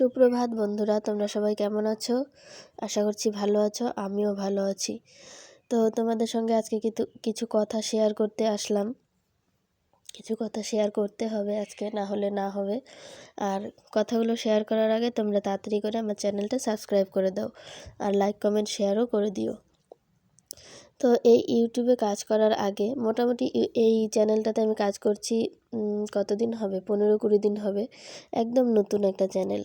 সুপ্রভাত বন্ধুরা, তোমরা সবাই কেমন আছো? আশা করছি ভালো আছো, আমিও ভালো আছি। তো তোমাদের সঙ্গে আজকে কিন্তু কিছু কথা শেয়ার করতে আসলাম। কিছু কথা শেয়ার করতে হবে আজকে, না হলে না হবে। আর কথাগুলো শেয়ার করার আগে তোমরা তাড়াতাড়ি করে আমার চ্যানেলটা সাবস্ক্রাইব করে দাও আর লাইক কমেন্ট শেয়ারও করে দিও। তো এই ইউটিউবে কাজ করার আগে মোটামুটি এই চ্যানেলটাতে আমি কাজ করছি কতদিন হবে? পনেরো কুড়ি দিন হবে। একদম নতুন একটা চ্যানেল।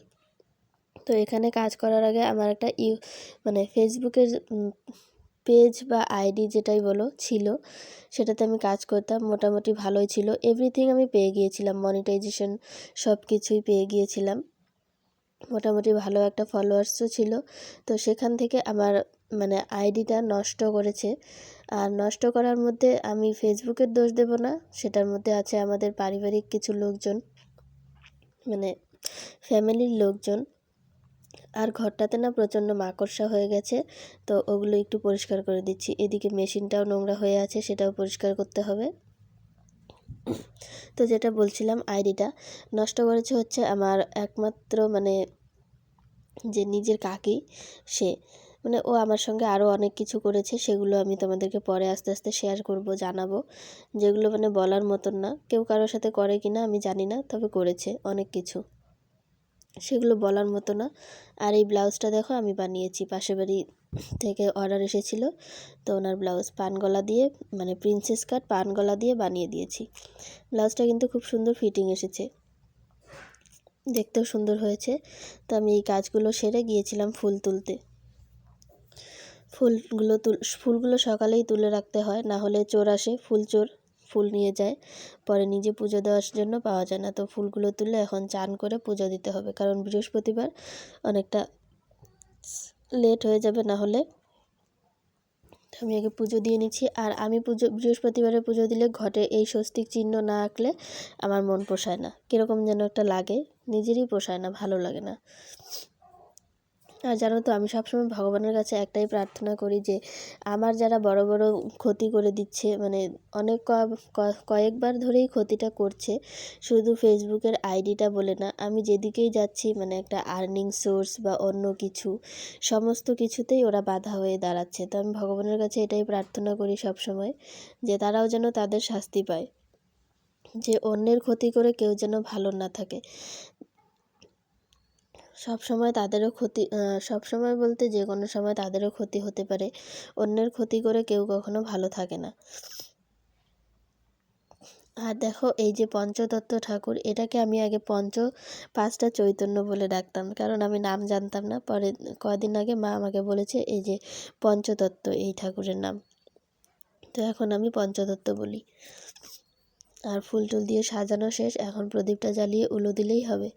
তো এখানে কাজ করার আগে আমার একটা ইউ মানে ফেসবুকের পেজ বা আইডি যেটাই বলো ছিল, সেটাতে আমি কাজ করতাম, মোটামুটি ভালোই ছিল। এভরিথিং আমি পেয়ে গিয়েছিলাম মনিটাইজেশন সব কিছুই পেয়ে গিয়েছিলাম। মোটামুটি ভালো একটা ফলোয়ার্সও ছিল। তো সেখান থেকে আমার মানে আইডিটা নষ্ট করেছে। আর নষ্ট করার মধ্যে আমি ফেসবুকের দোষ দেব না, সেটার মধ্যে আছে আমাদের পারিবারিক কিছু লোকজন মানে ফ্যামিলির লোকজন। আর ঘরটাতে না প্রচণ্ড মাকড়সা হয়ে গেছে, তো ওগুলো একটু পরিষ্কার করে দিচ্ছি। এদিকে মেশিনটাও নোংরা হয়ে আছে, সেটাও পরিষ্কার করতে হবে। তো যেটা বলছিলাম আইডিটা, নষ্ট করেছে হচ্ছে আমার একমাত্র মানে যে নিজের কাকি, সে। মানে ও আমার সঙ্গে আরও অনেক কিছু করেছে, সেগুলো আমি তোমাদেরকে পরে আস্তে আস্তে শেয়ার করব, জানাব। যেগুলো মানে বলার মতন না, কেউ কারোর সাথে করে কি না আমি জানি না, তবে করেছে অনেক কিছু। সেগুলো বলার মতো না। আর এই ব্লাউজটা দেখো আমি বানিয়েছি। পাশের বাড়ি থেকে অর্ডার এসেছিল। তো ওনার ব্লাউজ পান গলা দিয়ে মানে প্রিন্সেস কাট পান গলা দিয়ে বানিয়ে দিয়েছি। ব্লাউজটা কিন্তু খুব সুন্দর ফিটিং এসেছে। দেখতেও সুন্দর হয়েছে। তো আমি এই কাজগুলো সেরে গিয়েছিলাম ফুল তুলতে। ফুলগুলো তুল, ফুলগুলো সকালেই তুলে রাখতে হয়, না হলে চোর আসে, ফুল চোর। ফুল নিয়ে যায়। পরে নিজে পুজো দেওয়ার জন্য পাওয়া যায় না। তো ফুলগুলো তুলে এখন চান করে পুজো দিতে হবে। কারণ বৃহস্পতিবার অনেকটা লেট হয়ে যাবে না হলে। আমি আগে পুজো দিয়ে নিচ্ছি। আর আমি পুজো, বৃহস্পতিবারে পুজো দিলে ঘটে এই স্বস্তিক চিহ্ন না আঁকলে আমার মন পোষায় না। কীরকম যেন একটা লাগে, নিজেরই পোষায় না, ভালো লাগে না। আর জানো তো, আমি সবসময় ভগবানের কাছে একটাই প্রার্থনা করি যে, আমার যারা বড় বড় ক্ষতি করে দিচ্ছে মানে অনেক কয়েকবার ধরেই ক্ষতিটা করছে, শুধু ফেসবুকের আইডিটা বলে না, আমি যেদিকেই যাচ্ছি মানে একটা আর্নিং সোর্স বা অন্য কিছু, সমস্ত কিছুতেই ওরা বাধা হয়ে দাঁড়াচ্ছে। তো আমি ভগবানের কাছে এটাই প্রার্থনা করি সব সময় যে তারাও যেন তাদের শাস্তি পায়, যে অন্যের ক্ষতি করে কেউ যেন ভালো না থাকে। সব সময় তাদেরও ক্ষতি সব সময় বলতে যে কোনো সময় তাদেরও ক্ষতি হতে পারে। অন্যের ক্ষতি করে কেউ কখনো ভালো থাকে না। আর দেখো, এই যে পঞ্চতত্ত্ব ঠাকুর, এটাকে আমি আগে পঞ্চ পাঁচটা চৈতন্য বলে ডাকতাম, কারণ আমি নাম জানতাম না। পরে কদিন আগে মা আমাকে বলেছে, এই যে পঞ্চতত্ত্ব, এই ঠাকুরের নাম। তো এখন আমি পঞ্চতত্ত্ব বলি। আর ফুল টুল দিয়ে সাজানো শেষ, এখন প্রদীপটা জ্বালিয়ে উলো দিলেই হবে।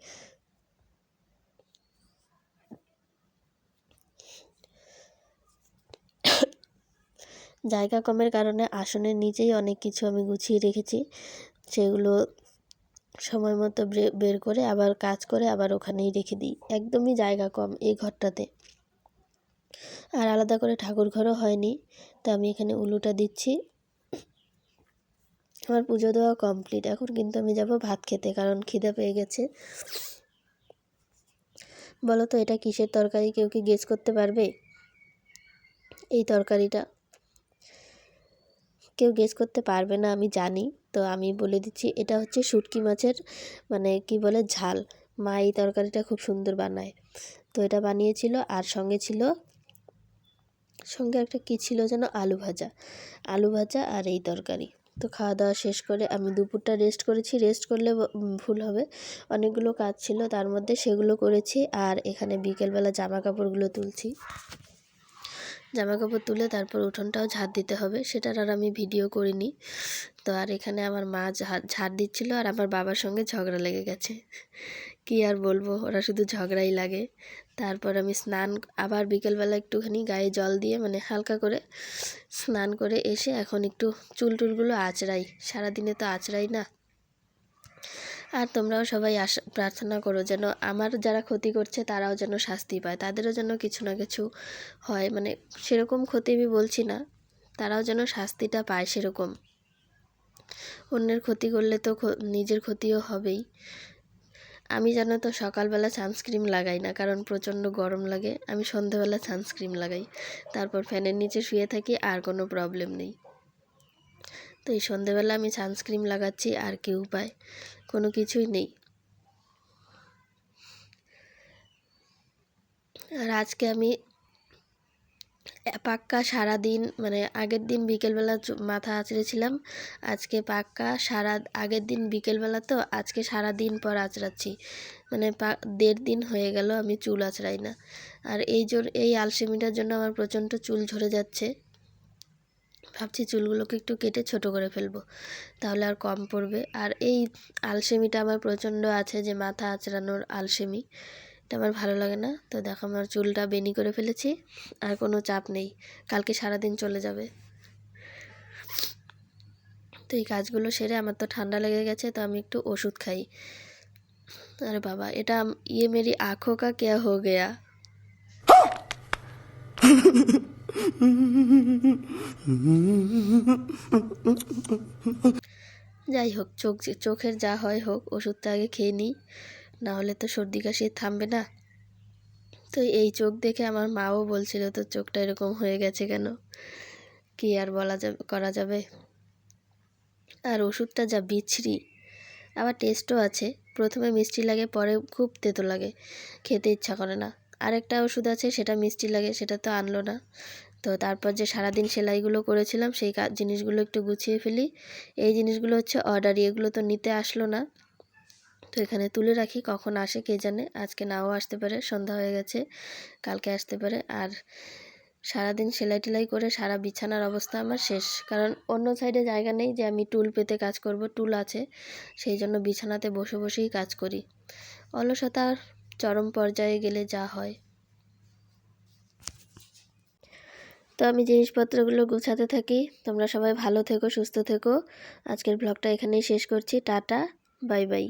জায়গা কমের কারণে আসনের নিচেই অনেক কিছু আমি গুছিয়ে রেখেছি। সেগুলো সময় মতো বের করে আবার কাজ করে আবার ওখানেই রেখে দিই। একদমই জায়গা কম এই ঘরটাতে। আর আলাদা করে ঠাকুর ঘরও হয়নি, তো আমি এখানে উলুটা দিচ্ছি। আমার পুজো দেওয়া কমপ্লিট। এখন কিন্তু আমি যাব ভাত খেতে, কারণ খিদে পেয়ে গেছে। বলো তো, এটা কিসের তরকারি? কেউ কি গেস করতে পারবে? এই তরকারিটা। কেউ গেস করতে পারবে না, আমি জানি। তো আমি বলে দিচ্ছি, এটা হচ্ছে শুটকি মাছের মানে কি বলে, ঝাল। মা এই তরকারিটা খুব সুন্দর বানায়। তো এটা বানিয়েছিল, আর সঙ্গে ছিল, সঙ্গে একটা কী ছিল যেন, আলু ভাজা। আলু ভাজা আর এই তরকারি। তো খাওয়া দাওয়া শেষ করে আমি দুপুরটা রেস্ট করেছি। রেস্ট করলে ভুল হবে। অনেকগুলো কাজ ছিল, তার মধ্যে সেগুলো করেছি, আর এখানে বিকেলবেলা জামা কাপড়গুলো তুলছি। জামা কাপড় তুলে তারপর উঠোনটাও ঝাড় দিতে হবে, সেটার আর আমি ভিডিও করিনি। তো আর এখানে আমার মা ঝাড় দিচ্ছিল আর আমার বাবার সঙ্গে ঝগড়া লেগে গেছে। কি আর বলব, ওরা শুধু ঝগড়াই লাগে। তারপর আমি স্নান, আবার বিকেলবেলা একটুখানি গায়ে জল দিয়ে মানে হালকা করে স্নান করে এসে এখন একটু চুল টুলগুলো আঁচড়াই। সারাদিনে তো আঁচড়াই না। আর তোমরাও সবাই আশা প্রার্থনা করো যেন আমার যারা ক্ষতি করছে তারাও যেন শাস্তি পায়, তাদেরও যেন কিছু না কিছু হয়। মানে সেরকম ক্ষতি আমি বলছি না, তারাও যেন শাস্তিটা পায় সেরকম। অন্যের ক্ষতি করলে তো নিজের ক্ষতিও হবেই। আমি জানো তো সকালবেলা সানস্ক্রিন লাগাই না, কারণ প্রচণ্ড গরম লাগে। আমি সন্ধেবেলা সানস্ক্রিন লাগাই, তারপর ফ্যানের নিচে শুয়ে থাকি, আর কোনো প্রবলেম নেই। তো এই সন্ধেবেলা আমি সানস্ক্রিন লাগাচ্ছি, আর কি উপায় কোনো কিছুই নেই। আর আজকে আমি পাক্কা সারা দিন মানে আগের দিন বিকেলবেলা মাথা আঁচড়েছিলাম। আজকে পাক্কা সারা, আগের দিন বিকেলবেলা তো, আজকে সারা দিন পর আঁচড়াচ্ছি। মানে দেড় দিন হয়ে গেল আমি চুল আঁচড়াই না। আর এই জন্য এই আলসেমিটার জন্য আমার প্রচণ্ড চুল ঝরে যাচ্ছে। ভাবছি চুলগুলোকে একটু কেটে ছোট করে ফেলব, তাহলে আর কম পড়বে। আর এই আলসেমিটা আমার প্রচণ্ড আছে যে মাথা আঁচড়ানোর আলসেমি, এটা আমার ভালো লাগে না। তো দেখো আমার চুলটা বেনি করে ফেলেছি, আর কোনো চাপ নেই, কালকে সারাদিন চলে যাবে। তো এই কাজগুলো সেরে আমার তো ঠান্ডা লেগে গেছে, তো আমি একটু ওষুধ খাই। আরে বাবা, এটা ইয়ে মেরি আঁখো কা কেয়া হো গেয়া? যাই হোক চোখ চোখের যা হয় হোক, ওষুধটা আগে খেয়ে নিই। না হলে তো সর্দি কাশি থামবে না। তো এই চোখ দেখে আমার মাও বলছিল তো চোখটা এরকম হয়ে গেছে কেন? কি আর বলা যাবে, করা যাবে? আর ওষুধটা যা বিচ্ছিরি, আবার টেস্টও আছে। প্রথমে মিষ্টি লাগে, পরে খুব তেতো লাগে। খেতে ইচ্ছা করে না। আরেকটা ওষুধ আছে, সেটা মিষ্টি লাগে, সেটা তো আনলো না। তো তারপর যে সারাদিন সেলাইগুলো করেছিলাম, সেই জিনিসগুলো একটু গুছিয়ে ফেলি। এই জিনিসগুলো হচ্ছে অর্ডারি এগুলো তো নিতে আসলো না। তো এখানে তুলে রাখি, কখন আসে কে জানে? আজকে নাও আসতে পারে, সন্ধ্যা হয়ে গেছে, কালকে আসতে পারে। আর সারাদিন সেলাই টেলাই করে সারা বিছানার অবস্থা আমার শেষ। কারণ অন্য সাইডে জায়গা নেই যে আমি টুল পেতে কাজ করব, টুল আছে। সেই জন্য বিছানাতে বসে বসেই কাজ করি। অলসতার চরম পর্যায়ে গেলে যা হয়। তো আমি জিনিসপত্রগুলো গুছাতে থাকি। তোমরা সবাই ভালো থেকো, সুস্থ থেকো। আজকের ব্লগটা এখানেই শেষ করছি। Tata, bye bye.